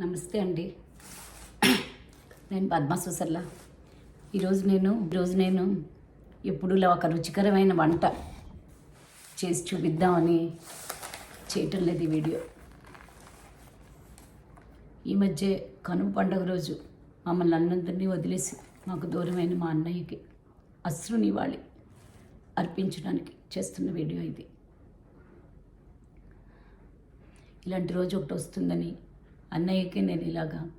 నమస్తే అండి. నేను పద్మ సుసర్ల ఈరోజు నేను ఈరోజు నేను ఎప్పుడులా ఒక రుచికరమైన వంట చేసి చూపిద్దామని చేయటం లేదు ఈ వీడియో. ఈ మధ్య కనుమ పండుగ రోజు మమ్మల్ని అన్నందరినీ వదిలేసి మాకు దూరమైన మా అన్నయ్యకి అశ్రునివాళి అర్పించడానికి చేస్తున్న వీడియో ఇది. ఇలాంటి రోజు ఒకటి వస్తుందని అన్నయ్యకి నేను ఇలాగా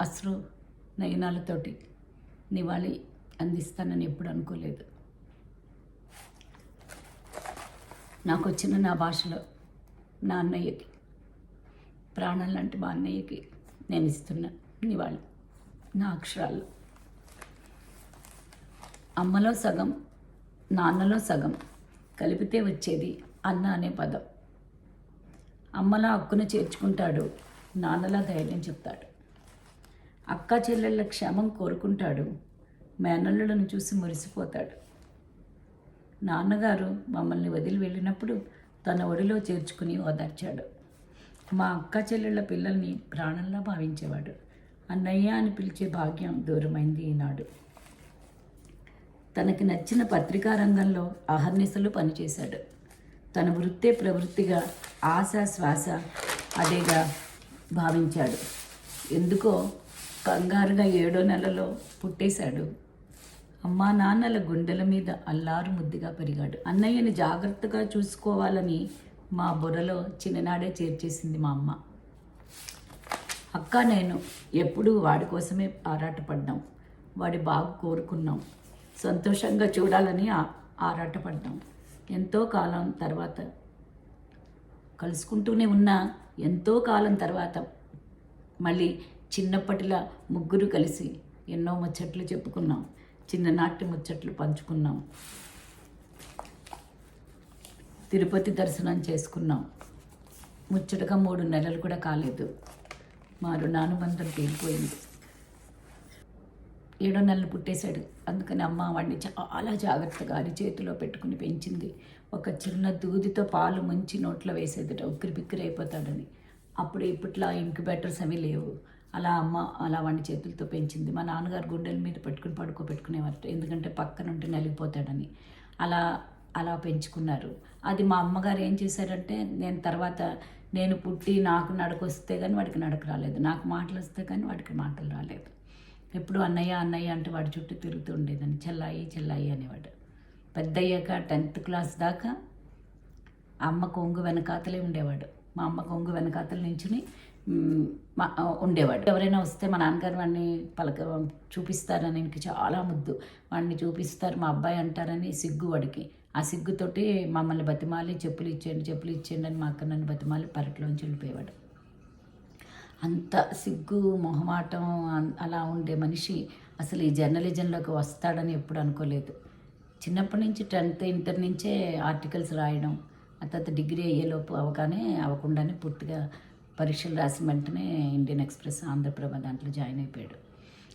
అశ్రు నయనాలతోటి నివాళి అందిస్తానని ఎప్పుడు అనుకోలేదు. నాకు వచ్చిన నా భాషలో నా అన్నయ్యకి ప్రాణం లాంటి మా అన్నయ్యకి నేను ఇస్తున్న నివాళి నా అక్షరాలు అమ్మలో సగం నాన్నలో సగం కలిపితే వచ్చేది అన్న అనే పదం. అమ్మలా అక్కున చేర్చుకుంటాడు. నాన్నలా ధైర్యం చెప్తాడు. అక్క చెల్లెళ్ళ క్షేమం కోరుకుంటాడు. మేనల్లులను చూసి మురిసిపోతాడు. నాన్నగారు మమ్మల్ని వదిలి వెళ్ళినప్పుడు తన ఒడిలో చేర్చుకుని ఓదార్చాడు. మా అక్క చెల్లెళ్ళ పిల్లల్ని ప్రాణంలా భావించేవాడు. అన్నయ్య అని పిలిచే భాగ్యం దూరమైంది ఈనాడు. తనకి నచ్చిన పత్రికా రంగంలో అహర్నిశలు పనిచేశాడు. తన వృత్తే ప్రవృత్తిగా ఆశ శ్వాస అదేగా భావించాడు. ఎందుకో కంగారుగా ఏడో నెలలో పుట్టేశాడు. అమ్మా నాన్నల గుండెల మీద అల్లారు ముద్దుగా పెరిగాడు. అన్నయ్యని జాగ్రత్తగా చూసుకోవాలని మా బుర్రలో చిన్ననాడే చేర్చేసింది మా అమ్మ. అక్క నేను ఎప్పుడూ వాడి కోసమే ఆరాటపడ్డాం. వాడి బాగు కోరుకున్నాం. సంతోషంగా చూడాలని ఆరాటపడ్డాం. ఎంతో కాలం తర్వాత. కలుసుకుంటూనే ఉన్నా ఎంతో కాలం తర్వాత మళ్ళీ చిన్నప్పటిలా ముగ్గురు కలిసి ఎన్నో ముచ్చట్లు చెప్పుకున్నాం. చిన్ననాటి ముచ్చట్లు పంచుకున్నాం. తిరుపతి దర్శనం చేసుకున్నాం. ముచ్చటగా మూడు నెలలు కూడా కాలేదు. మా రుణానుబంధం తీరిపోయింది ఏడో నెలలు పుట్టేశాడు. అందుకని అమ్మ వాడిని చాలా జాగ్రత్తగా అరిచేతిలో పెట్టుకుని పెంచింది. ఒక చిన్న దూదితో పాలు ముంచి నోట్లో వేసేదిట. ఉక్కిరి బిక్కిరి అయిపోతాడని. అప్పుడు ఇప్పట్లో ఇంక్యుబేటర్స్ అవి లేవు. అలా అమ్మ అలా వాడిని చేతులతో పెంచింది. మా నాన్నగారు గుండెల మీద పెట్టుకుని పడుకోబెట్టుకునేవారు ఎందుకంటే పక్కన నలిగిపోతాడని. అలా అలా పెంచుకున్నారు. అది మా అమ్మగారు ఏం చేశారంటే నేను తర్వాత నేను పుట్టి నాకు నడక వస్తే కానీ వాడికి నడక రాలేదు. నాకు మాటలు వస్తే కానీ వాడికి మాటలు రాలేదు. ఎప్పుడు అన్నయ్య అన్నయ్య అంటే వాడి చుట్టూ తిరుగుతూ ఉండేదాన్ని. చెల్లాయి చెల్లాయి అనేవాడు. పెద్దయ్యాక టెన్త్ క్లాస్ దాకా అమ్మ కొంగు వెనకాతలే ఉండేవాడు. మా అమ్మ కొంగు వెనకాతల నుంచుని మా ఉండేవాడు. ఎవరైనా వస్తే మా నాన్నగారు వాడిని పలక చూపిస్తారని ఇంక చాలా ముద్దు. వాడిని చూపిస్తారు మా అబ్బాయి అంటారని సిగ్గు వాడికి. ఆ సిగ్గుతోటి మమ్మల్ని బతిమాలి చెప్పులు ఇచ్చేయండి చెప్పులు ఇచ్చేయండి అని మా అక్క నన్ను బతిమాలి పరట్లోంచి వెళ్ళిపోయేవాడు. అంత సిగ్గు మొహమాటం అలా ఉండే మనిషి అసలు ఈ జర్నలిజంలోకి వస్తాడని ఎప్పుడు అనుకోలేదు. చిన్నప్పటి నుంచి టెన్త్ ఇంటర్ నుంచే ఆర్టికల్స్ రాయడం ఆ తర్వాత డిగ్రీ అయ్యేలోపు అవగానే అవ్వకుండానే పూర్తిగా పరీక్షలు రాసిన వెంటనే ఇండియన్ ఎక్స్ప్రెస్ ఆంధ్రప్రభ దాంట్లో జాయిన్ అయిపోయాడు.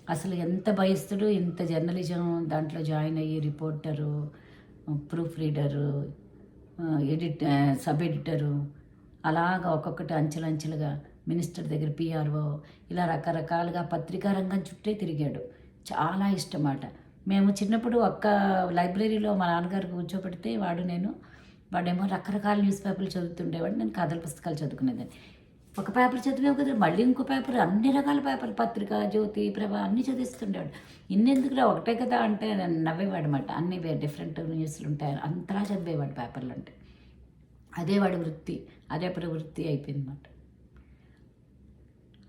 అసలు ఎంత భయస్తుడు ఇంత జర్నలిజం దాంట్లో జాయిన్ అయ్యి reporter proof reader edit sub editor అలాగా ఒక్కొక్కటి అంచెలంచెలుగా మినిస్టర్ దగ్గర పిఆర్ఓ ఇలా రకరకాలుగా పత్రికా రంగం చుట్టే తిరిగాడు. చాలా ఇష్టమాట. మేము చిన్నప్పుడు ఒక్క లైబ్రరీలో మా నాన్నగారు కూర్చోబెడితే వాడు నేను వాడేమో రకరకాల న్యూస్ పేపర్లు చదువుతుండేవాడు నేను కథల పుస్తకాలు చదువుకునేదాన్ని. ఒక పేపర్ చదివావు కదా మళ్ళీ ఇంకో పేపర్ అన్ని రకాల పేపర్ పత్రిక జ్యోతి ప్రభ అన్నీ చదివిస్తుండేవాడు. ఇన్నెందుకురా ఒకటే కదా అంటే నవ్వేవాడు అనమాట అన్ని డిఫరెంట్ న్యూస్లు ఉంటాయి అంతలా చదివేవాడు పేపర్లు అంటే. అదే వాడి వృత్తి అదే వృత్తి అయిపోయింది అనమాట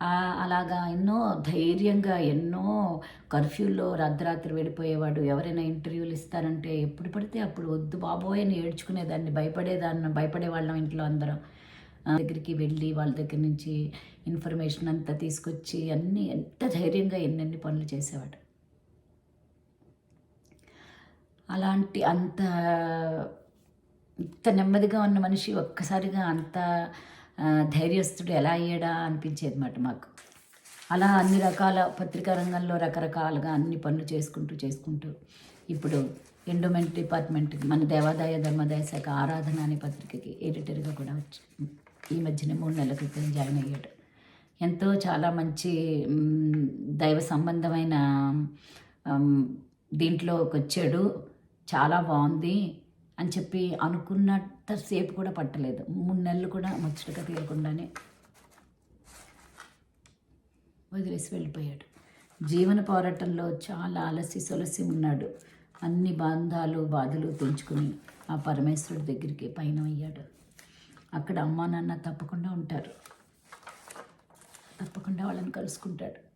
అలాగా ఎన్నో ధైర్యంగా ఎన్నో కర్ఫ్యూల్లో రాత్రి వెళ్ళిపోయేవాడు. ఎవరైనా ఇంటర్వ్యూలు ఇస్తారంటే ఎప్పుడు పడితే అప్పుడు వద్దు బాబోయ్ అని ఏడ్చుకునేదాన్ని భయపడేదాన్ని భయపడేవాళ్ళం ఇంట్లో అందరం. దగ్గరికి వెళ్ళి వాళ్ళ దగ్గర నుంచి ఇన్ఫర్మేషన్ అంతా తీసుకొచ్చి అన్నీ ఎంత ధైర్యంగా ఎన్నెన్ని పనులు చేసేవాడు. అలాంటి అంత ఇంత నెమ్మదిగా ఉన్న మనిషి ఒక్కసారిగా అంత ధైర్యస్తుడు ఎలా అయ్యాడా అనిపించేది మాట మాకు. అలా అన్ని రకాల పత్రికా రంగంలో రకరకాలుగా అన్ని పనులు చేసుకుంటూ చేసుకుంటూ ఇప్పుడు ఎండోమెంట్ డిపార్ట్మెంట్ మన దేవాదాయ ధర్మాదాయ శాఖ ఆరాధన అనే పత్రికకి ఎడిటర్గా కూడా వచ్చి ఈ మధ్యన మూడు నెలల క్రితం జాయిన్ అయ్యాడు. ఎంతో చాలా మంచి దైవ సంబంధమైన దీంట్లోకి వచ్చాడు చాలా బాగుంది. అని చెప్పి అనుకున్నంత సేపు కూడా పట్టలేదు. మూడు నెలలు కూడా ముచ్చటగా తీరకుండానే వదిలేసి వెళ్ళిపోయాడు. జీవన పోరాటంలో చాలా అలసి సొలసి ఉన్నాడు. అన్ని బంధాలు బాధలు తెంచుకుని ఆ పరమేశ్వరుడి దగ్గరికి పయనం అయ్యాడు. అక్కడ అమ్మా నాన్న తప్పకుండా ఉంటారు. తప్పకుండా వాళ్ళని కలుసుకుంటాడు.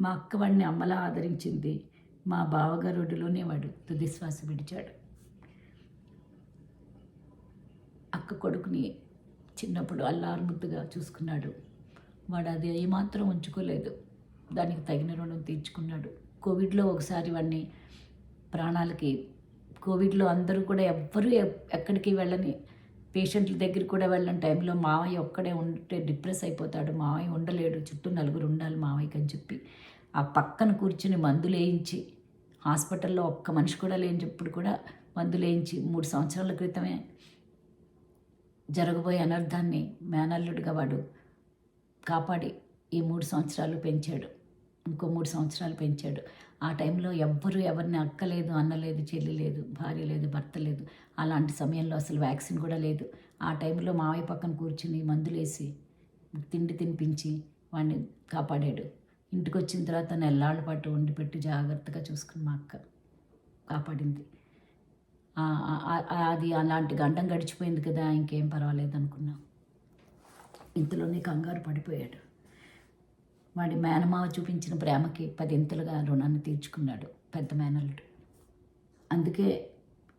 మా అక్క వాడిని అమ్మలా ఆదరించింది. మా బావగారుడిలోనే వాడు తుది శ్వాస విడిచాడు. అక్క కొడుకుని చిన్నప్పుడు అల్లారుముద్దుగా చూసుకున్నాడు. వాడు అది ఏమాత్రం ఉంచుకోలేదు. దానికి తగిన రుణం తీర్చుకున్నాడు. కోవిడ్లో ఒకసారి వాడిని ప్రాణాలకి కోవిడ్లో అందరూ కూడా ఎవ్వరూ ఎక్కడికి వెళ్ళని పేషెంట్ల దగ్గర కూడా వెళ్ళని టైంలో మావయ్య ఒక్కడే ఉంటే డిప్రెస్ అయిపోతాడు. మావయ్య ఉండలేడు. చుట్టూ నలుగురు ఉండాలి మావయ్యకి అని చెప్పి ఆ పక్కన కూర్చుని మందులు వేయించి హాస్పిటల్లో ఒక్క మనిషి కూడా లేనిప్పుడు కూడా మందులు వేయించి మూడు సంవత్సరాల క్రితమే జరగబోయే అనర్థాన్ని మేనల్లుడిగా వాడు కాపాడి ఈ మూడు సంవత్సరాలు పెంచాడు. ఇంకో మూడు సంవత్సరాలు పెంచాడు. ఆ టైంలో ఎవ్వరూ ఎవరిని అక్కలేదు అన్నలేదు చెల్లి లేదు భార్య లేదు భర్త లేదు అలాంటి సమయంలో అసలు వ్యాక్సిన్ కూడా లేదు. ఆ టైంలో మావయ్య పక్కన కూర్చుని మందులేసి తిండి తినిపించి వాడిని కాపాడాడు. ఇంటికి వచ్చిన తర్వాత నెల్లాళ్ళ పాటు వండి పెట్టి జాగ్రత్తగా చూసుకుని మా అక్క కాపాడింది. అది అలాంటి గండం గడిచిపోయింది కదా ఇంకేం పర్వాలేదు అనుకున్నాం. ఇంతలోనే కంగారు పడిపోయాడు. వాడి మేనమావ చూపించిన ప్రేమకి పదింతలుగా రుణాన్ని తీర్చుకున్నాడు పెద్ద మేనల్లుడు. అందుకే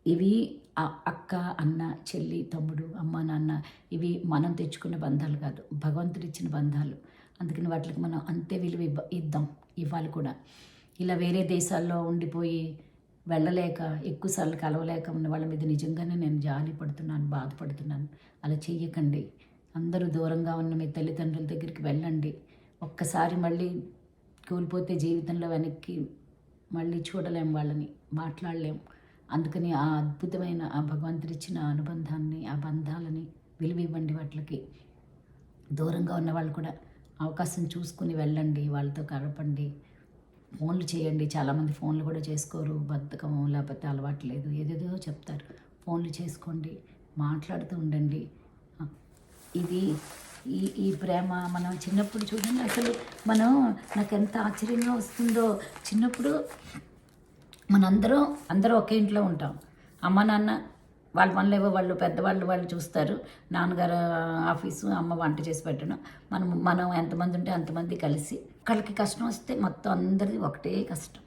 ఇవి అక్క అన్న చెల్లి తమ్ముడు అమ్మ నాన్న ఇవి మనం తెచ్చుకున్న బంధాలు కాదు భగవంతుడు ఇచ్చిన బంధాలు. అందుకని వాటికి మనం అంతే విలువ ఇవ్వ ఇద్దాం ఇవ్వాలి కూడా. ఇలా వేరే దేశాల్లో ఉండిపోయి వెళ్ళలేక ఎక్కువసార్లు కలవలేక ఉన్న వాళ్ళ మీద నిజంగానే నేను జాలి పడుతున్నాను బాధపడుతున్నాను. అలా చెయ్యకండి. అందరూ దూరంగా ఉన్న మీ తల్లిదండ్రుల దగ్గరికి వెళ్ళండి. ఒక్కసారి మళ్ళీ కోల్పోతే జీవితంలో వెనక్కి మళ్ళీ చూడలేం వాళ్ళని మాట్లాడలేం. అందుకని ఆ అద్భుతమైన ఆ భగవంతుడిచ్చిన అనుబంధాన్ని ఆ బంధాలని విలువ ఇవ్వండి వాటికి. దూరంగా ఉన్న వాళ్ళు కూడా అవకాశం చూసుకుని వెళ్ళండి వాళ్ళతో కలపండి. ఫోన్లు చేయండి. చాలామంది ఫోన్లు కూడా చేసుకోరు. బద్ధకం లేకపోతే అలవాటు లేదు. ఏదేదో చెప్తారు. ఫోన్లు చేసుకోండి. మాట్లాడుతూ ఉండండి. ఇది ఈ ఈ ప్రేమ మనం చిన్నప్పుడు చూడండి. అసలు మనం నాకు ఎంత ఆశ్చర్యంగా వస్తుందో. చిన్నప్పుడు మనందరం అందరూ ఒకే ఇంట్లో ఉంటాం. అమ్మ నాన్న వాళ్ళ పనులు ఏవో వాళ్ళు పెద్దవాళ్ళు వాళ్ళు చూస్తారు. నాన్నగారు ఆఫీసు అమ్మ వంట చేసి పెట్టడం. మనం మనం ఎంతమంది ఉంటే అంతమంది కలిసి. ఒకళ్ళకి కష్టం వస్తే మొత్తం అందరిది ఒకటే కష్టం.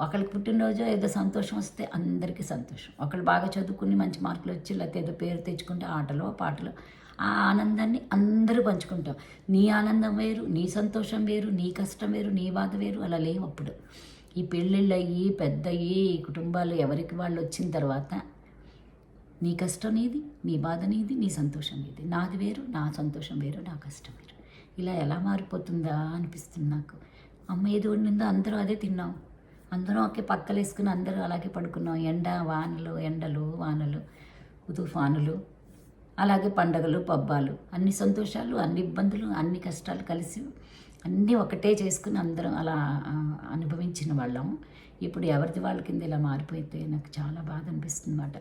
ఒకళ్ళకి పుట్టినరోజు ఏదో సంతోషం వస్తే అందరికీ సంతోషం. ఒకళ్ళు బాగా చదువుకుని మంచి మార్కులు వచ్చి లేకపోతే ఏదో పేరు తెచ్చుకుంటే ఆటలో పాటలో ఆ ఆనందాన్ని అందరూ పంచుకుంటాం. నీ ఆనందం వేరు నీ సంతోషం వేరు నీ కష్టం వేరు నీ బాధ వేరు అలా లేవు అప్పుడు. ఈ పెళ్ళిళ్ళు అయ్యి పెద్ద అయ్యి ఈ కుటుంబాలు ఎవరికి వాళ్ళు వచ్చిన తర్వాత నీ కష్టం నీది నీ బాధ నీది నీ సంతోషం నీది. నాది వేరు నా సంతోషం వేరు నా కష్టం వేరు. ఇలా ఎలా మారిపోతుందా అనిపిస్తుంది నాకు. అమ్మ ఏది వండిందో అందరూ అదే తిన్నాం. అందరం ఒకే పక్కలేసుకుని అందరూ అలాగే పడుకున్నాం. ఎండ వానలు ఎండలు వానలు తుఫానులు అలాగే పండగలు పబ్బాలు. అన్ని సంతోషాలు అన్ని ఇబ్బందులు అన్ని కష్టాలు కలిసి అన్నీ ఒకటే చేసుకుని అందరం అలా అనుభవించిన వాళ్ళం. ఇప్పుడు ఎవరిది వాళ్ళ కింద ఇలా మారిపోతే నాకు చాలా బాధ అనిపిస్తుంది అన్నమాట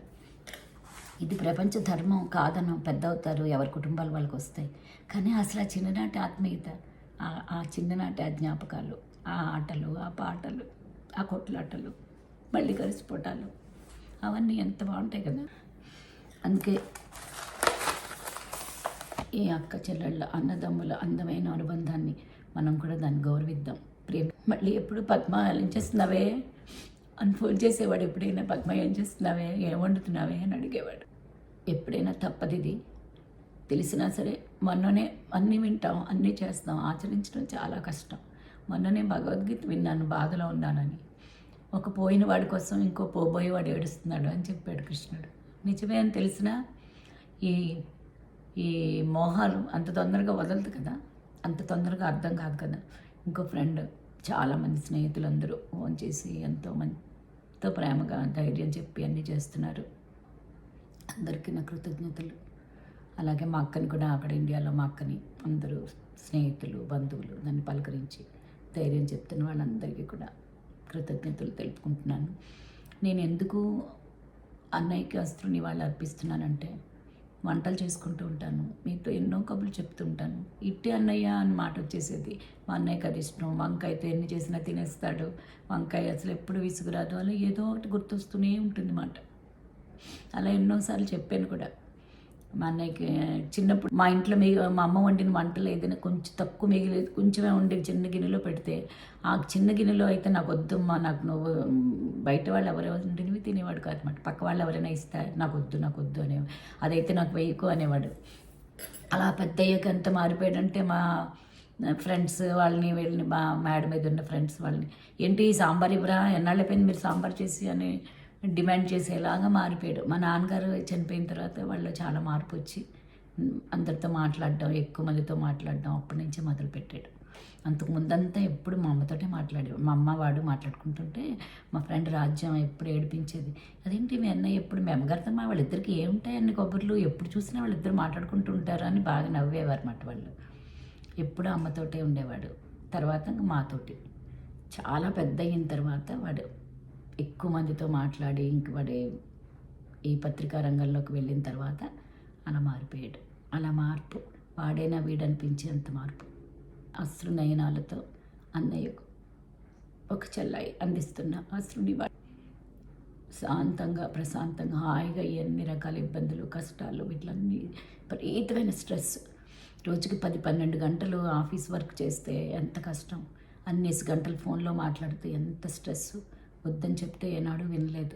ఇది ప్రపంచ ధర్మం కాదనం పెద్ద అవుతారు ఎవరి కుటుంబాలు వాళ్ళకి వస్తాయి. కానీ అసలు ఆ చిన్ననాటి ఆత్మీయత ఆ- చిన్ననాటి ఆ జ్ఞాపకాలు ఆ ఆటలు ఆ పాటలు ఆ కొట్లాటలు మళ్ళీ కలిసిపోవటాలు అవన్నీ ఎంత బాగుంటాయి కదా. అందుకే ఈ అక్క చెల్లెళ్ళ అన్నదమ్ముల అందమైన అనుబంధాన్ని మనం కూడా దాన్ని గౌరవిద్దాం. ప్రేమ. మళ్ళీ ఎప్పుడు పద్మ ఏం చేస్తున్నావే? అని ఫోన్ చేసేవాడు ఎప్పుడైనా పద్మ ఏం చేస్తున్నావే? ఏం వండుతున్నావే? అని అడిగేవాడు. ఎప్పుడైనా తప్పదిది. తెలిసినా సరే మొన్ననే అన్నీ వింటాం అన్నీ చేస్తాం. ఆచరించడం చాలా కష్టం. మొన్ననే భగవద్గీత విన్నాను బాధలో ఉన్నానని. ఒక పోయిన వాడి కోసం ఇంకో పోబోయేవాడు ఏడుస్తున్నాడు అని చెప్పాడు కృష్ణుడు. నిజమే అని తెలిసినా ఈ ఈ మోహాలు అంత తొందరగా వదలదు కదా. అంత తొందరగా అర్థం కాదు కదా. ఇంకో ఫ్రెండ్ చాలామంది స్నేహితులందరూ ఫోన్ చేసి ఎంతో మంది ఎంతో ప్రేమగా ధైర్యం చెప్పి అన్నీ చేస్తున్నారు. అందరికీ నా కృతజ్ఞతలు. అలాగే మా అక్కని కూడా అక్కడ ఇండియాలో మా అక్కని అందరూ స్నేహితులు బంధువులు నన్ను పలకరించి ధైర్యం చెప్తున్న వాళ్ళందరికీ కూడా కృతజ్ఞతలు తెలుపుకుంటున్నాను. నేను ఎందుకు అన్నయ్యకి అస్త్రుని వాళ్ళు అర్పిస్తున్నానంటే వంటలు చేసుకుంటూ ఉంటాను. మీతో ఎన్నో కబుర్లు చెప్తుంటాను ఇట్టి అన్నయ్య అని మాట వచ్చేసేది. మా అన్నయ్యకి అది ఇష్టం. వంకాయతో ఎన్ని చేసినా తినేస్తాడు. వంకాయ అసలు ఎప్పుడు విసుగురాదు. అలా ఏదో ఒకటి గుర్తొస్తూనే ఉంటుంది మాట. అలా ఎన్నోసార్లు చెప్పాను కూడా. మా అన్నయ్యకి చిన్నప్పుడు మా ఇంట్లో మీ మా అమ్మ వండిన వంటలు ఏదైనా కొంచెం తక్కువ మిగిలేదు కొంచెమే ఉండి చిన్న గిన్నెలో పెడితే ఆ చిన్న గిన్నెలో అయితే నాకు వద్దమ్మా నాకు నువ్వు బయట వాళ్ళు ఎవరెవరు ఉండినవి తినేవాడు కాదన్నమాట పక్క వాళ్ళు ఎవరైనా ఇస్తే నాకు వద్దు నాకు వద్దు అనే అదైతే నాకు వేయకు అనేవాడు. అలా పెద్ద అయ్యాక ఎంత మారిపోయాడంటే మా ఫ్రెండ్స్ వాళ్ళని వీళ్ళని మా మేడం మీద ఉన్న ఫ్రెండ్స్ వాళ్ళని ఏంటి సాంబార్ ఇవ్వరా? ఎన్నాళ్ళైపోయింది మీరు సాంబార్ చేసి? అని డిమాండ్ చేసేలాగా మారిపోయాడు. మా నాన్నగారు చనిపోయిన తర్వాత వాళ్ళు చాలా మార్పు వచ్చి అందరితో మాట్లాడడం ఎక్కువ మందితో మాట్లాడడం అప్పటి నుంచే మొదలుపెట్టాడు. అంతకు ముందంతా ఎప్పుడు మా అమ్మతోటే మాట్లాడేవాడు. మా అమ్మ వాడు మాట్లాడుకుంటుంటే మా ఫ్రెండ్ రాజ్యం ఎప్పుడు ఏడిపించేది. అదేంటి మీ అన్నయ్య ఎప్పుడు మీ అమ్మగారితో మా వాళ్ళిద్దరికి ఏముంటాయి అన్ని కబుర్లు ఎప్పుడు చూసినా వాళ్ళిద్దరు మాట్లాడుకుంటూ ఉంటారు అని బాగా నవ్వేవారు అన్నమాట వాళ్ళు. ఎప్పుడు అమ్మతోటే ఉండేవాడు. తర్వాత ఇంకా మాతోటి. చాలా పెద్ద అయిన తర్వాత వాడు ఎక్కువ మందితో మాట్లాడి ఇంక పడే ఈ పత్రికా రంగంలోకి వెళ్ళిన తర్వాత అలా మారిపోయాడు. అలా మార్పు వాడైనా వీడనిపించేంత మార్పు. అశ్రు నయనాలతో అన్నయ్యకు ఒక చెల్లాయి అందిస్తున్న అశ్రుని శాంతంగా ప్రశాంతంగా హాయిగా ఎన్ని రకాల ఇబ్బందులు కష్టాలు వీటిలన్నీ విపరీతమైన స్ట్రెస్. రోజుకి పది పన్నెండు గంటలు ఆఫీస్ వర్క్ చేస్తే ఎంత కష్టం. అన్నేసి గంటలు ఫోన్లో మాట్లాడితే ఎంత స్ట్రెస్ వద్దని చెప్తే ఏనాడు వినలేదు.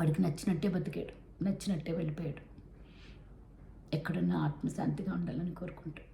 వాడికి నచ్చినట్టే బతికాడు నచ్చినట్టే వెళ్ళిపోయాడు. ఎక్కడున్నా ఆత్మశాంతిగా ఉండాలని కోరుకుంటాడు.